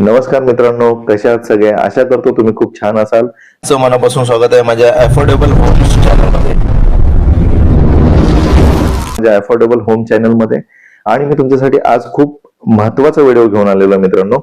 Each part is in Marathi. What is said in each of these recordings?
नमस्कार मित्रांनो कशा आहात सगळे? आशा करतो तुम्ही खूप छान असाल. चं मनापासून स्वागत आहे माझ्या अफोर्डेबल होम्स चॅनलमध्ये माझ्या अफोर्डेबल होम चॅनलमध्ये. आणि मी तुमच्यासाठी आज खूप महत्त्वाचा व्हिडिओ घेऊन आलेलो मित्रांनो.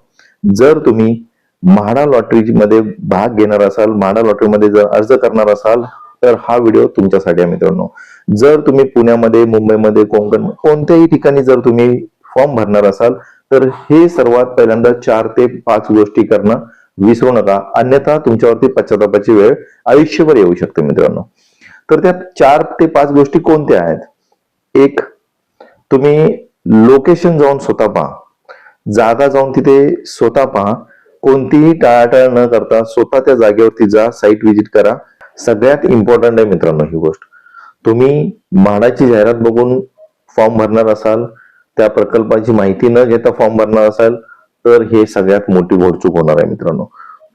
जर तुम्ही म्हाडा लॉटरी मध्ये भाग घेणार असाल म्हाडा लॉटरी मध्ये जर अर्ज करणार असाल तर हा व्हिडिओ तुमच्यासाठी आहे मित्रांनो. जर तुम्ही पुण्यामध्ये मुंबईमध्ये कोकण कोणत्याही ठिकाणी जर तुम्ही फॉर्म भरणार असाल तर हे सर्वात पहिल्यांदा चार ते पाच गोष्टी करणं विसरू नका. अन्यथा तुमच्यावरती पश्चातापाची वेळ आयुष्यभर येऊ शकते मित्रांनो. तर त्या चार ते पाच गोष्टी कोणत्या आहेत? एक तुम्ही लोकेशन जाऊन स्वतः पहा. जागा जाऊन तिथे स्वतः पहा. कोणतीही टाळाटाळ न करता स्वतः त्या जागेवरती जा साईट व्हिजिट करा. सगळ्यात इम्पॉर्टंट आहे मित्रांनो ही गोष्ट. तुम्ही म्हाडाची जाहिरात बघून फॉर्म भरणार असाल त्या प्रकल्पाची माहिती न घेता फॉर्म भरणार असाल तर हे सगळ्यात मोठी भोडचूक होणार आहे मित्रांनो.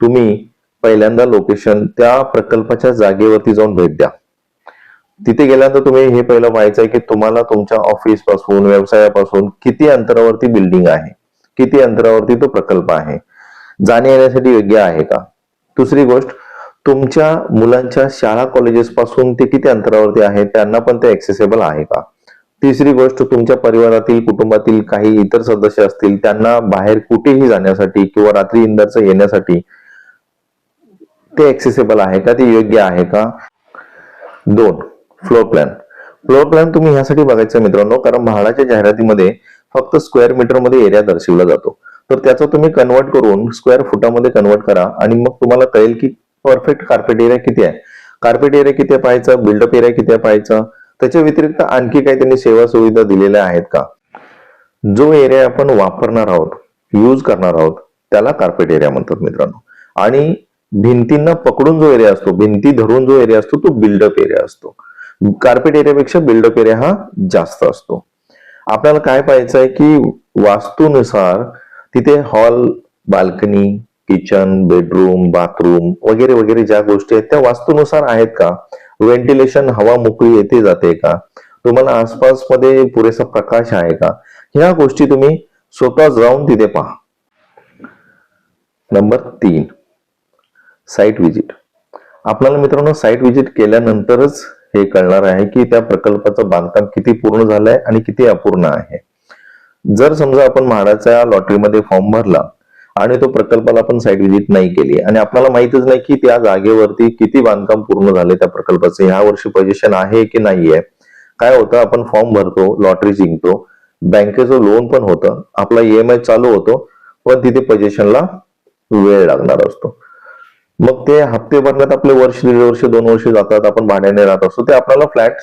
तुम्ही पहिल्यांदा लोकेशन त्या प्रकल्पाच्या जागेवरती जाऊन भेट द्या. तिथे गेल्यानंतर तुम्ही हे पहिलं पाहायचं आहे की तुम्हाला तुमच्या ऑफिसपासून व्यवसायापासून किती अंतरावरती बिल्डिंग आहे किती अंतरावरती तो प्रकल्प आहे जाणे येण्यासाठी योग्य आहे का? दुसरी गोष्ट तुमच्या मुलांच्या शाळा कॉलेजेस पासून ते किती अंतरावरती आहे त्यांना पण ते ऍक्सेसेबल आहे का? तिसरी गोष्ट तुमच्या परिवारातील कुटुंबातील काही इतर सदस्य असतील त्यांना बाहेर कुठेही जाण्यासाठी किंवा रात्री इंदरचं येण्यासाठी ते ऍक्सेसेबल आहे का? ते योग्य आहे का? दोन फ्लोर प्लॅन फ्लोर प्लॅन तुम्ही ह्यासाठी बघायचं मित्रांनो कारण म्हाडाच्या जाहिरातीमध्ये फक्त स्क्वेअर मीटरमध्ये एरिया दर्शवला जातो. तर त्याचा तुम्ही कन्वर्ट करून स्क्वेअर फुटामध्ये कन्वर्ट करा आणि मग तुम्हाला कळेल की परफेक्ट कार्पेट एरिया किती आहे. कार्पेट एरिया किती पाहायचा? बिल्डअप एरिया किती पाहायचा? त्याच्या व्यतिरिक्त आणखी काही त्यांनी सेवा सुविधा दिलेल्या आहेत का? जो एरिया आपण वापरणार आहोत यूज करणार आहोत त्याला कार्पेट एरिया म्हणतात मित्रांनो. आणि भिंतींना पकडून जो एरिया असतो भिंती धरून जो एरिया असतो तो बिल्डअप एरिया असतो. कार्पेट एरियापेक्षा बिल्डअप एरिया हा जास्त असतो. आपल्याला काय पाहायचं आहे की वास्तूनुसार तिथे hall balcony kitchen bedroom bathroom वगैरे वगैरे ज्या गोष्टी आहेत त्या वास्तूनुसार आहेत का? व्हेंटिलेशन हवा मोकळी येते जाते का? तुम्हाला आसपासमध्ये पुरेसा प्रकाश आहे का? ह्या गोष्टी तुम्ही स्वतः जाऊन तिथे पहा. नंबर तीन. साईट व्हिजिट आपल्याला मित्रांनो साईट व्हिजिट केल्यानंतरच हे कळणार आहे की त्या प्रकल्पाचं बांधकाम किती पूर्ण झालंय आणि किती अपूर्ण आहे. जर समजा आपण म्हाडाच्या लॉटरीमध्ये फॉर्म भरला आणि तो प्रकल्पाला आपण साईट व्हिजिट नाही केली. आणि आपल्याला माहितच नाही की त्या जागेवरती किती बांधकाम पूर्ण झाले त्या प्रकल्पाचं. ह्या वर्षी पोझिशन आहे की नाहीये? काय होतं? आपण फॉर्म भरतो लॉटरी जिंकतो. बँकेचं लोन पण होतं. आपला ईएमआय चालू होतो. पण तिथे पोझिशनला वेळ लागणार असतो. मग ते हप्ते भरण्यात आपले वर्ष दीड वर्ष दोन वर्ष जातात. आपण भाड्याने राहत असतो. ते आपल्याला फ्लॅट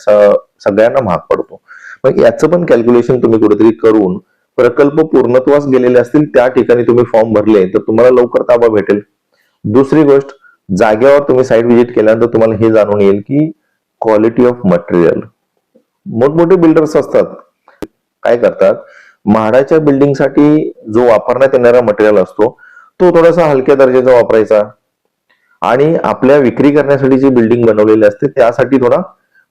सगळ्यांना महाग पडतो. मग याचं पण कॅल्क्युलेशन तुम्ही कुठेतरी करून प्रकल्प पूर्णत्वास गेलेले असतील त्या ठिकाणी तुम्ही फॉर्म भरले तर तुम्हाला लवकर ताबा भेटेल. दुसरी गोष्ट जागेवर तुम्ही साईट व्हिजिट केल्यानंतर तुम्हाला हे जाणून येईल की क्वालिटी ऑफ मटेरियल मोठमोठे बिल्डर्स असतात. काय करतात? म्हाडाच्या बिल्डिंगसाठी जो वापरण्यात येणारा मटेरियल असतो तो थोडासा हलक्या दर्जाचा वापरायचा. आणि आपल्या विक्री करण्यासाठी जी बिल्डिंग बनवलेली असते त्यासाठी थोडा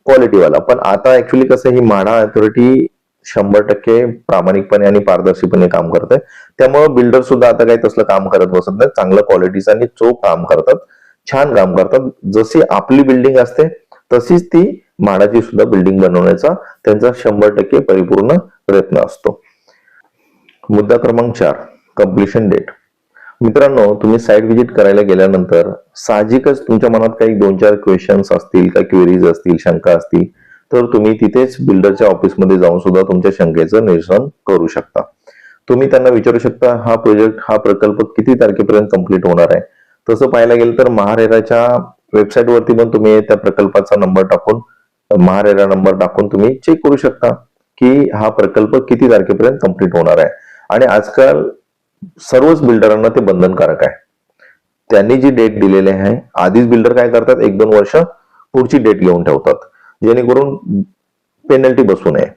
क्वालिटीवाला पण आता ऍक्च्युली कसं ही म्हाडा अथॉरिटी शंभर टक्के प्रामाणिकपणे आणि पारदर्शीपणे काम करत आहे त्यामुळे बिल्डर सुद्धा आता काही तसलं काम करत बसत नाही चांगलं क्वालिटीचं आणि चोख काम करतात. छान काम करतात. जशी आपली बिल्डिंग असते तशीच ती म्हाडाची सुद्धा बिल्डिंग बनवण्याचा त्यांचा शंभर टक्के परिपूर्ण प्रयत्न असतो. मुद्दा क्रमांक चार कम्प्लिशन डेट मित्रांनो तुम्ही साईट व्हिजिट करायला गेल्यानंतर साहजिकच तुमच्या मनात काही दोन चार क्वेश्चन्स असतील का क्वेरीज असतील शंका असतील तर तुम्ही तिथेच बिल्डरच्या ऑफिसमध्ये जाऊन सुद्धा तुमच्या शंकेचं निरसन करू शकता. तुम्ही त्यांना विचारू शकता हा प्रोजेक्ट हा प्रकल्प किती तारखेपर्यंत कंप्लीट होणार आहे? तसं पाहायला गेलं तर महारेराच्या वेबसाईटवरती पण तुम्ही त्या प्रकल्पाचा नंबर टाकून महारेरा नंबर टाकून तुम्ही चेक करू शकता की हा प्रकल्प किती तारखेपर्यंत कंप्लीट होणार आहे. आणि आजकाल सर्वच बिल्डरांना ते बंधनकारक आहे. त्यांनी जी डेट दिलेली आहे आधीच बिल्डर काय करतात? एक दोन वर्ष पुढची डेट घेऊन ठेवतात. जेणेकरून पेनल्टी बसू नये.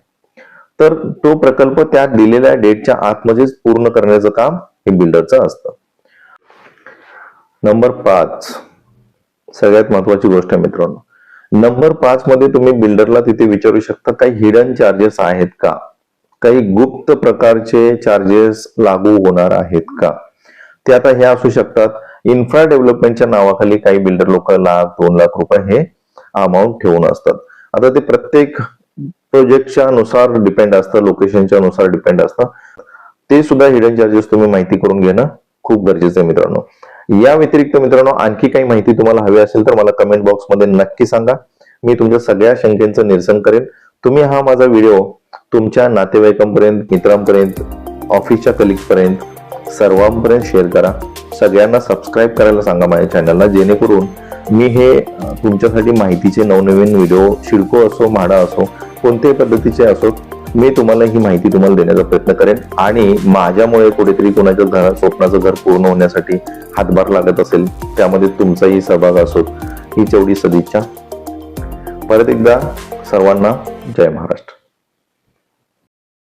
तर तो प्रकल्प त्या दिलेल्या डेटच्या आतमध्येच पूर्ण करण्याचं काम हे बिल्डरचं असतं. नंबर पाच. सगळ्यात महत्वाची गोष्ट आहे मित्रांनो. नंबर पाच मध्ये तुम्ही बिल्डरला तिथे विचारू शकता काही हिडन चार्जेस आहेत का? काही गुप्त प्रकारचे चार्जेस लागू होणार आहेत का? ते आता हे असू शकतात. इन्फ्रा डेव्हलपमेंटच्या नावाखाली काही बिल्डर लोक लाख दोन लाख रुपये हे अमाऊंट ठेवून असतात. आता ते प्रत्येक प्रोजेक्टच्या नुसार डिपेंड असतं लोकेशनच्या नुसार डिपेंड असतं. ते सुद्धा हिडन चार्जेस तुम्ही माहिती करून घेणं खूप गरजेचं आहे मित्रांनो. या व्यतिरिक्त मित्रांनो आणखी काही माहिती तुम्हाला हवी असेल तर मला कमेंट बॉक्समध्ये नक्की सांगा. मी तुमच्या सगळ्या शंकेचं निरसन करेन. तुम्ही हा माझा व्हिडिओ तुमच्या नातेवाईकांपर्यंत मित्रांपर्यंत ऑफिसच्या कलिगपर्यंत सर्वांपर्यंत शेअर करा. सगळ्यांना सबस्क्राईब करायला सांगा माझ्या चॅनलला जेणेकरून मी हे तुमच्यासाठी माहितीचे नवनवीन व्हिडिओ शिडको असो म्हाडा असो कोणत्याही पद्धतीचे असो मी तुम्हाला ही माहिती तुम्हाला देण्याचा प्रयत्न करेन. आणि माझ्यामुळे कुठेतरी कोणाच्या घर स्वप्नाचं घर पूर्ण होण्यासाठी हातभार लागत असेल त्यामध्ये तुमचाही सहभाग असो ही तेवढी सदिच्छा. परत एकदा सर्वांना जय महाराष्ट्र.